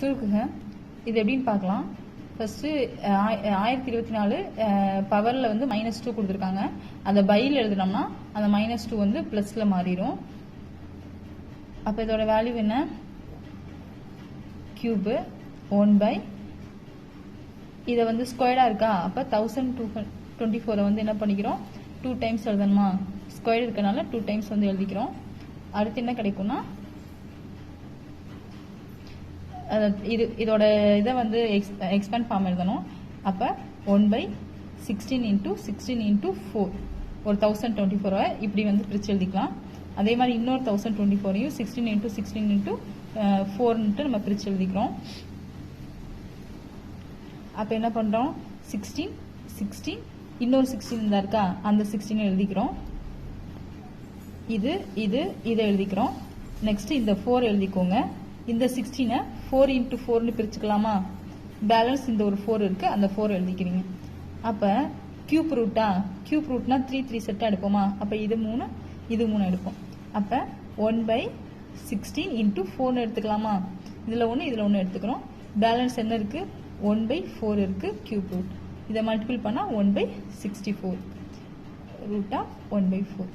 சுருக்குங்க இது எப்படின்னு பார்க்கலாம். ஃபஸ்ட்டு ஆயிரத்தி இருபத்தி நாலு பவரில் வந்து மைனஸ் டூ கொடுத்துருக்காங்க. அதை பையில் எழுதுனோம்னா அந்த மைனஸ் டூ வந்து ப்ளஸில் மாறிடும் அப்போ இதோட வேல்யூ என்ன? கியூபு ஒன் பை இதை வந்து ஸ்கொயர்டாக இருக்கா? அப்போ தௌசண்ட் டூ டுவெண்ட்டி ஃபோரை வந்து என்ன பண்ணிக்கிறோம்? டூ டைம்ஸ் எழுதணுமா? ஸ்கொயர் இருக்கனால டூ டைம்ஸ் வந்து எழுதிக்கிறோம். அடுத்து என்ன கிடைக்கும்னா இது இதோட இதை வந்து எக்ஸ் எக்ஸ்பேண்ட் ஃபார்ம் எழுதணும். அப்போ one by sixteen into sixteen into four ஒரு தௌசண்ட் டுவெண்ட்டி ஃபோரை இப்படி வந்து பிரித்து எழுதிக்கலாம். அதே மாதிரி இன்னொரு தௌசண்ட் டுவெண்ட்டி ஃபோரையும் சிக்ஸ்டீன் இன்ட்டு சிக்ஸ்டீன் இன்ட்டு ஃபோர்ன்ட்டு நம்ம பிரித்து எழுதிக்கிறோம். அப்போ என்ன பண்ணுறோம் சிக்ஸ்டீன் சிக்ஸ்டீன் இன்னொரு சிக்ஸ்டீன் தான் இருக்கா? அந்த சிக்ஸ்டீன் எழுதிக்கிறோம். இது இது இதை எழுதிக்கிறோம். நெக்ஸ்ட் இந்த ஃபோர் எழுதிக்கோங்க. இந்த சிக்ஸ்டீனை ஃபோர் இன்ட்டு ஃபோர்னு பிரிச்சுக்கலாமா? பேலன்ஸ் இந்த ஒரு ஃபோர் இருக்குது அந்த ஃபோர் எழுதிக்கிறீங்க. அப்போ கியூப் ரூட்டா கியூப் ரூட்னா த்ரீ த்ரீ செட்டாக எடுப்போமா? அப்போ இது மூணு இது மூணு எடுப்போம். அப்போ ஒன் பை சிக்ஸ்டீன் இன்ட்டு ஃபோர்னு எடுத்துக்கலாமா? இதில் ஒன்று இதில் ஒன்று எடுத்துக்கிறோம். பேலன்ஸ் என்ன இருக்குது ஒன் பை ஃபோர் இருக்குது கியூப் ரூட் இதை மல்டிபிள் பண்ணால் one by sixty four root of one by four